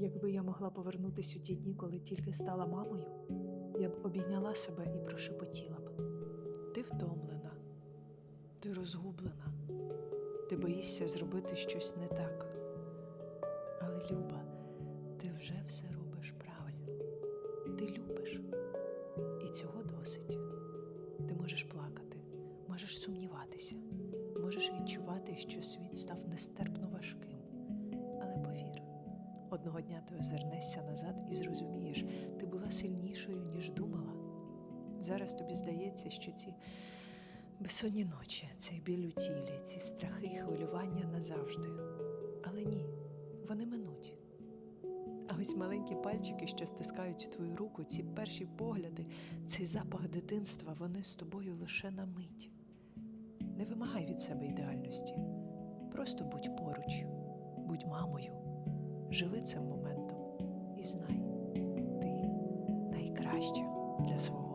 Якби я могла повернутись у ті дні, коли тільки стала мамою, я б обійняла себе і прошепотіла б: ти втомлена, ти розгублена, ти боїшся зробити щось не так. Але, Люба, ти вже все робиш правильно. Ти любиш, і цього досить. Ти можеш плакати, можеш сумніватися, можеш відчувати, що світ став нестерпно важким. Одного дня ти озирнешся назад і зрозумієш, ти була сильнішою, ніж думала. Зараз тобі здається, що ці безсонні ночі, цей біль у тілі, ці страхи й хвилювання назавжди. Але ні, вони минуть. А ось маленькі пальчики, що стискають твою руку, ці перші погляди, цей запах дитинства, вони з тобою лише на мить. Не вимагай від себе ідеальності. Просто будь живи цим моментом і знай, ти найкраща для свого